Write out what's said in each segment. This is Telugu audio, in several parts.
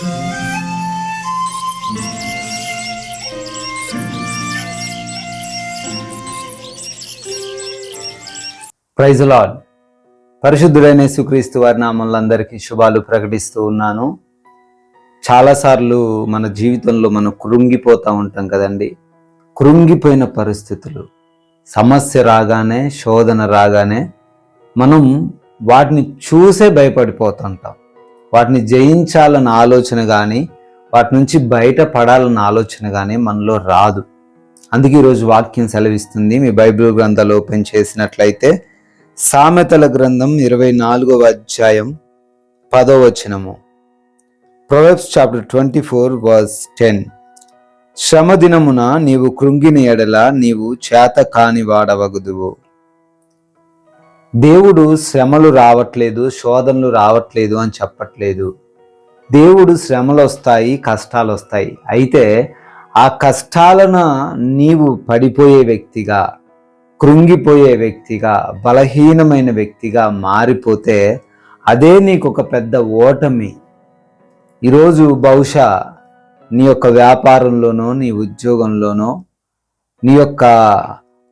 ప్రైజ్ లాడ్ పరిశుద్ధుడైన సుక్రీస్తు వారి నామంలో అందరికీ శుభాలు ప్రకటిస్తూ ఉన్నాను. చాలాసార్లు మన జీవితంలో మనం కృంగిపోతూ ఉంటాం కదండి. కృంగిపోయిన పరిస్థితులు సమస్య రాగానే శోధన రాగానే మనం వాటిని చూసే భయపడిపోతుంటాం. వాటిని జయించాలన్న ఆలోచన కానీ వాటి నుంచి బయటపడాలన్న ఆలోచన కానీ మనలో రాదు. అందుకే ఈరోజు వాక్యం సెలవిస్తుంది. మీ బైబిల్ గ్రంథాలు ఓపెన్ చేసినట్లయితే సామెతల గ్రంథం ఇరవై నాలుగవ అధ్యాయం పదో వచనము. Proverbs chapter twenty four verse ten. శ్రమ దినమున నీవు కృంగిన ఎడల నీవు చేత కాని వాడవగుదువు. దేవుడు శ్రమలు రావట్లేదు శోధనలు రావట్లేదు అని చెప్పట్లేదు. దేవుడు శ్రమలు వస్తాయి కష్టాలు వస్తాయి. అయితే ఆ కష్టాలను నీవు పడిపోయే వ్యక్తిగా కృంగిపోయే వ్యక్తిగా బలహీనమైన వ్యక్తిగా మారిపోతే అదే నీకు ఒక పెద్ద ఓటమి. ఈరోజు బహుశా నీ యొక్క వ్యాపారంలోనో నీ ఉద్యోగంలోనో నీ యొక్క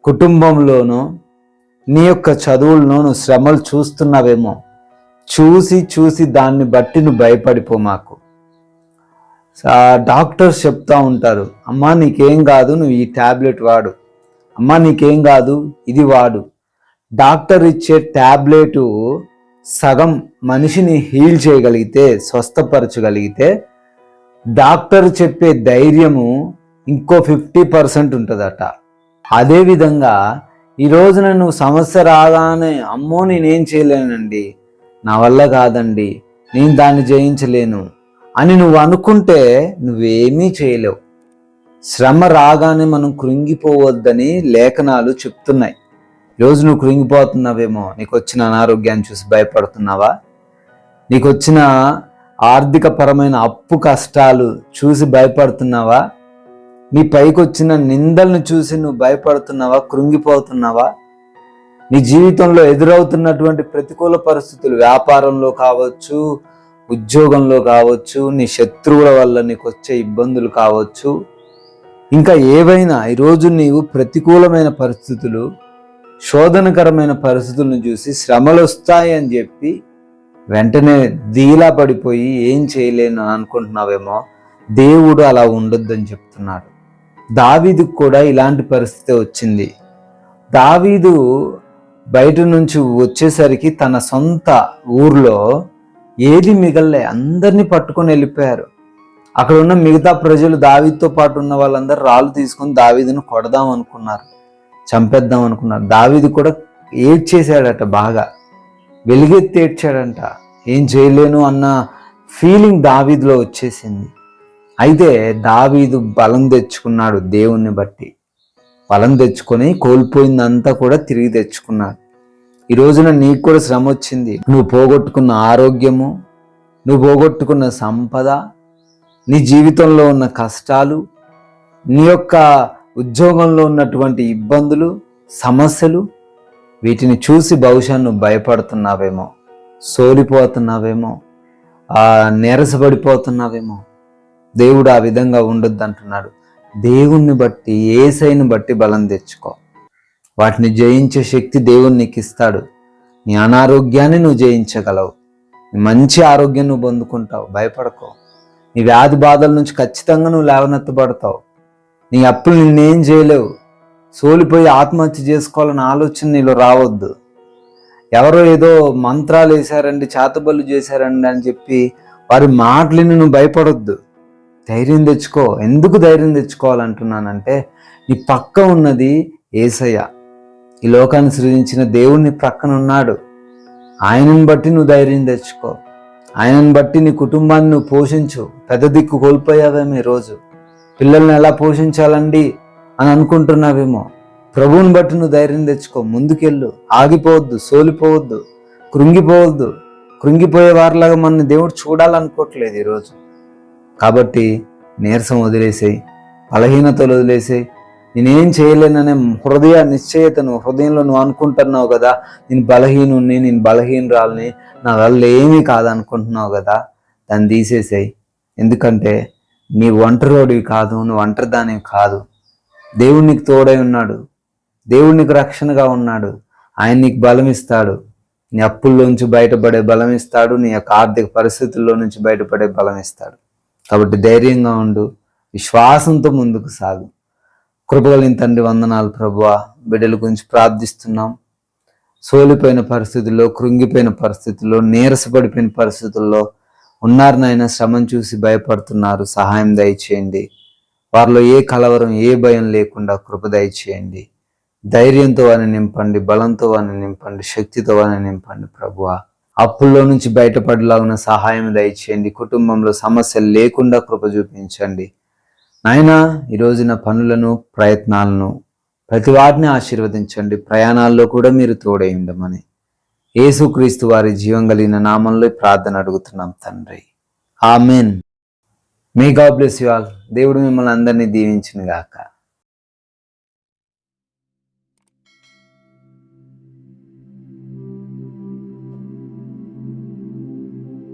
కుటుంబంలోనో నీ యొక్క చదువులను నువ్వు శ్రమలు చూస్తున్నావేమో? చూసి చూసి దాన్ని బట్టి నువ్వు భయపడిపో మాకు. డాక్టర్స్ చెప్తా ఉంటారు అమ్మా నీకేం కాదు నువ్వు ఈ ట్యాబ్లెట్ వాడు. అమ్మా నీకేం కాదు ఇది వాడు. డాక్టర్ ఇచ్చే ట్యాబ్లెటు సగం మనిషిని హీల్ చేయగలిగితే స్వస్థపరచగలిగితే డాక్టర్ చెప్పే ధైర్యము ఇంకో ఫిఫ్టీ పర్సెంట్ ఉంటుందట. అదేవిధంగా ఈ రోజున నువ్వు సమస్య రాగానే అమ్మో నేనేం చేయలేనండి. నా వల్ల కాదండి. నేను దాన్ని జయించలేను అని నువ్వు అనుకుంటే నువ్వేమీ చేయలేవు. శ్రమ రాగానే మనం కృంగిపోవద్దని లేఖనాలు చెప్తున్నాయి. ఈరోజు నువ్వు కృంగిపోతున్నావేమో నీకు వచ్చిన అనారోగ్యాన్ని చూసి భయపడుతున్నావా? నీకు వచ్చిన ఆర్థికపరమైన అప్పు కష్టాలు చూసి భయపడుతున్నావా? నీ పైకి వచ్చిన నిందలను చూసి నువ్వు భయపడుతున్నావా కృంగిపోతున్నావా? నీ జీవితంలో ఎదురవుతున్నటువంటి ప్రతికూల పరిస్థితులు వ్యాపారంలో కావచ్చు ఉద్యోగంలో కావచ్చు నీ శత్రువుల వల్ల నీకు వచ్చే ఇబ్బందులు కావచ్చు ఇంకా ఏవైనా ఈరోజు నీవు ప్రతికూలమైన పరిస్థితులు శోధనకరమైన పరిస్థితులను చూసి శ్రమలు వస్తాయి అని చెప్పి వెంటనే దీలా పడిపోయి ఏం చేయలేను అనుకుంటున్నావేమో దేవుడు అలా ఉండొద్దని చెప్తున్నాడు. దావీదుకు కూడా ఇలాంటి పరిస్థితి వచ్చింది. దావీదు బయట నుంచి వచ్చేసరికి తన సొంత ఊర్లో ఏది మిగల్లే అందరినీ పట్టుకొని వెళ్ళిపోయారు. అక్కడ ఉన్న మిగతా ప్రజలు దావీదుతో పాటు ఉన్న వాళ్ళందరూ రాళ్ళు తీసుకొని దావీదును కొడదాం అనుకున్నారు చంపేద్దాం అనుకున్నారు. దావీదు కూడా ఏడ్చేశాడట బాగా వెలిగెత్తి ఏడ్చాడంట. ఏం చేయలేను అన్న ఫీలింగ్ దావీదులో వచ్చేసింది. అయితే దావీదు బలం తెచ్చుకున్నాడు దేవుణ్ణి బట్టి. బలం తెచ్చుకొని కోల్పోయిందంతా కూడా తిరిగి తెచ్చుకున్నాడు. ఈ రోజున నీకు కూడా శ్రమ వచ్చింది. నువ్వు పోగొట్టుకున్న ఆరోగ్యము నువ్వు పోగొట్టుకున్న సంపద నీ జీవితంలో ఉన్న కష్టాలు నీ యొక్క ఉద్యోగంలో ఉన్నటువంటి ఇబ్బందులు సమస్యలు వీటిని చూసి బహుశా నువ్వు భయపడుతున్నావేమో సోలిపోతున్నావేమో నీరసపడిపోతున్నావేమో. దేవుడు ఆ విధంగా ఉండొద్దు అంటున్నాడు. దేవుణ్ణి బట్టి ఏసైని బట్టి బలం తెచ్చుకో. వాటిని జయించే శక్తి దేవుడు నీకు ఇస్తాడు నీ అనారోగ్యాన్ని నువ్వు జయించగలవు. నీ మంచి ఆరోగ్యం నువ్వు పొందుకుంటావు. భయపడకో. నీ వ్యాధి బాధల నుంచి ఖచ్చితంగా నువ్వు లేవనెత్తబడతావు. నీ అప్పులు నిన్నేం చేయలేవు. సోలిపోయి ఆత్మహత్య చేసుకోవాలని ఆలోచన నీలో రావద్దు. ఎవరో ఏదో మంత్రాలు వేశారండి చేతబళ్ళు చేశారండి అని చెప్పి వారి మాటలని నువ్వు భయపడొద్దు. ధైర్యం తెచ్చుకో. ఎందుకు ధైర్యం తెచ్చుకోవాలంటున్నానంటే నీ పక్క ఉన్నది ఏసయ్య. ఈ లోకాన్ని సృజించిన దేవుణ్ణి ప్రక్కన ఉన్నాడు. ఆయనను బట్టి నువ్వు ధైర్యం తెచ్చుకో. ఆయనను బట్టి నీ కుటుంబాన్ని నువ్వు పోషించు. పెద్ద దిక్కు కోల్పోయావేమో ఈరోజు పిల్లల్ని ఎలా పోషించాలండి అని అనుకుంటున్నావేమో. ప్రభువుని బట్టి నువ్వు ధైర్యం తెచ్చుకో. ముందుకెళ్ళు. ఆగిపోవద్దు. సోలిపోవద్దు. కృంగిపోవద్దు. కృంగిపోయే వారిలాగా మన దేవుడు చూడాలనుకోవట్లేదు ఈరోజు కాబట్టి నీరసం వదిలేసేయి బలహీనతలు వదిలేసేయి. నేనేం చేయలేననే హృదయ నిశ్చయతను హృదయంలో నువ్వు అనుకుంటున్నావు కదా నేను బలహీనుణ్ణి నేను బలహీనరాలని నా వల్ల ఏమీ కాదనుకుంటున్నావు కదా దాన్ని తీసేసేయి. ఎందుకంటే నీ ఒంటరోడివి కాదు నువ్వు ఒంటరిదానివి కాదు. దేవుడు నీకు తోడై ఉన్నాడు. దేవుడు నీకు రక్షణగా ఉన్నాడు. ఆయన నీకు బలం ఇస్తాడు నీ అప్పుల్లోంచి బయటపడే బలం ఇస్తాడు నీ యొక్క ఆర్థిక పరిస్థితుల్లో నుంచి బయటపడే బలం ఇస్తాడు కాబట్టి ధైర్యంగా ఉండు విశ్వాసంతో ముందుకు సాగు. కృపగలిగిన తండ్రి వందనాలు ప్రభువా. బిడ్డల గురించి ప్రార్థిస్తున్నాం. సోలిపోయిన పరిస్థితుల్లో కృంగిపోయిన పరిస్థితుల్లో నీరసపడిపోయిన పరిస్థితుల్లో ఉన్నారు నాయన శ్రమం చూసి భయపడుతున్నారు. సహాయం దయచేయండి. వారిలో ఏ కలవరం ఏ భయం లేకుండా కృప దయచేయండి. ధైర్యంతో వారిని నింపండి బలంతో వారిని నింపండి శక్తితో వారిని నింపండి ప్రభువా. అప్పుల్లో నుంచి బయటపడలాగిన సహాయం దయచేయండి. కుటుంబంలో సమస్యలు లేకుండా కృప చూపించండి. నాయన ఈ పనులను ప్రయత్నాలను ప్రతి వాటిని ఆశీర్వదించండి. ప్రయాణాల్లో కూడా మీరు తోడై ఉండమని యేసుక్రీస్తు వారి జీవం కలిగిన నామంలో ప్రార్థన అడుగుతున్నాం తండ్రి. Amen. May God bless you all దేవుడు మిమ్మల్ని అందరినీ దీవించిన గాక